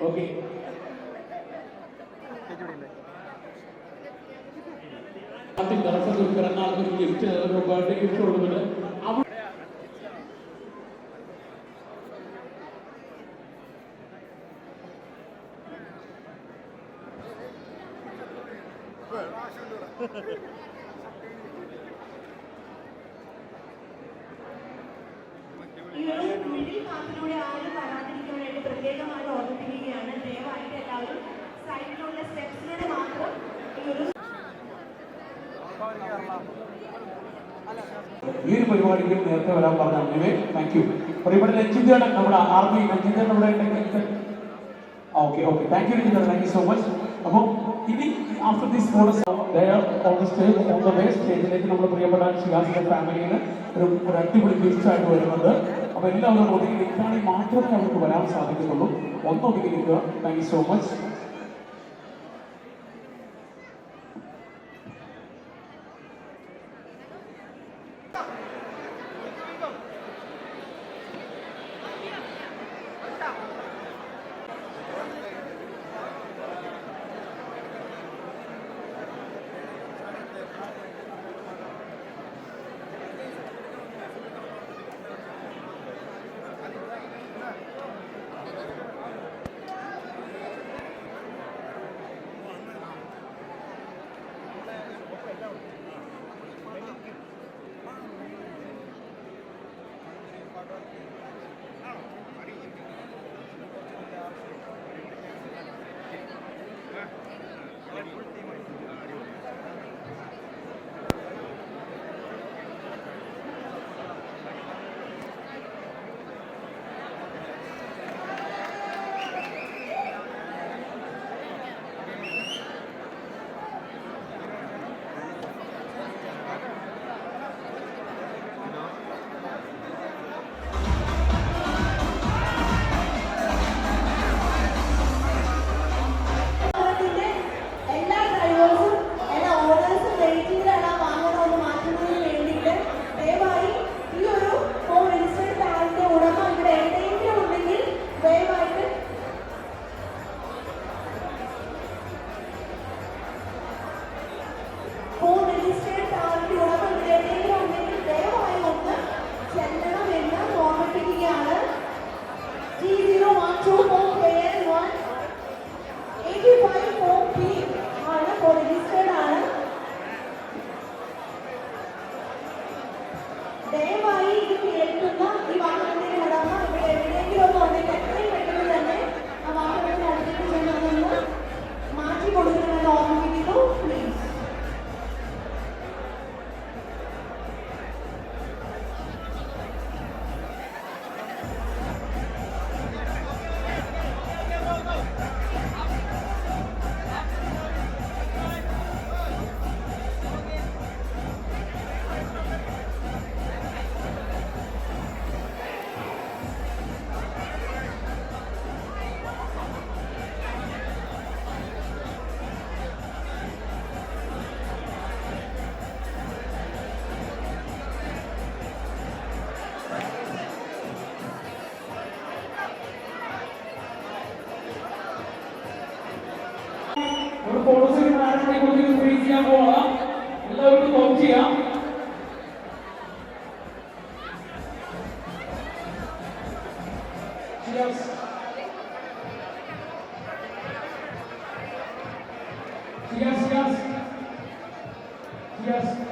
Okay പിറന്നാൾക്ക് ഒരു gift birthday gift കൊടുക്കുന്നത് ഈ ഒരു ആരും വരാതിരിക്കാൻ ആരും വരാതിരിക്കാനായിട്ട് പ്രത്യേകമായി ഓർമ്മിപ്പിക്കുകയാണ്. ദയവായിട്ട് എല്ലാവരും സൈഡിലുള്ള സ്റ്റെപ്സിലൂടെ മാത്രം ഈ ഒരു ഈ ഒരു പരിപാടിക്ക് നേരത്തെ വരാൻ പറഞ്ഞ അമ്മയെ താങ്ക് യു പ്രിയപ്പെട്ട രഞ്ജിതയുടെ നമ്മുടെ ആർമി രഞ്ജിത നമ്മുടെ okay okay thank you Ranjitha thank you so much അപ്പോൾ ഇനി ആഫ്റ്റർ ദിസ് ബോണസ് സ്റ്റേജിലേക്ക് നമ്മുടെ പ്രിയപ്പെട്ട ശിവാസിന്റെ ഫാമിലിയിൽ ഒരു അടിപൊളി ഗിഫ്റ്റ് ആയിട്ട് വരുന്നുണ്ട്. അപ്പോൾ എല്ലാവരും ഒതുങ്ങി നിൽക്കുകയാണെങ്കിൽ മാത്രമേ അവർക്ക് വരാൻ സാധിക്കുന്നുള്ളൂ ഒന്ന് ഒതുങ്ങി നിൽക്കുക താങ്ക് യു സോ മച്ച് ഒരു പോളിസി ധാരണയെ കുറിച്ച് ഫ്രീ ചെയ്യാൻ പോവാം എല്ലാവർക്കും നോക്ക് ചെയ്യാം Yes, yes. Cheers.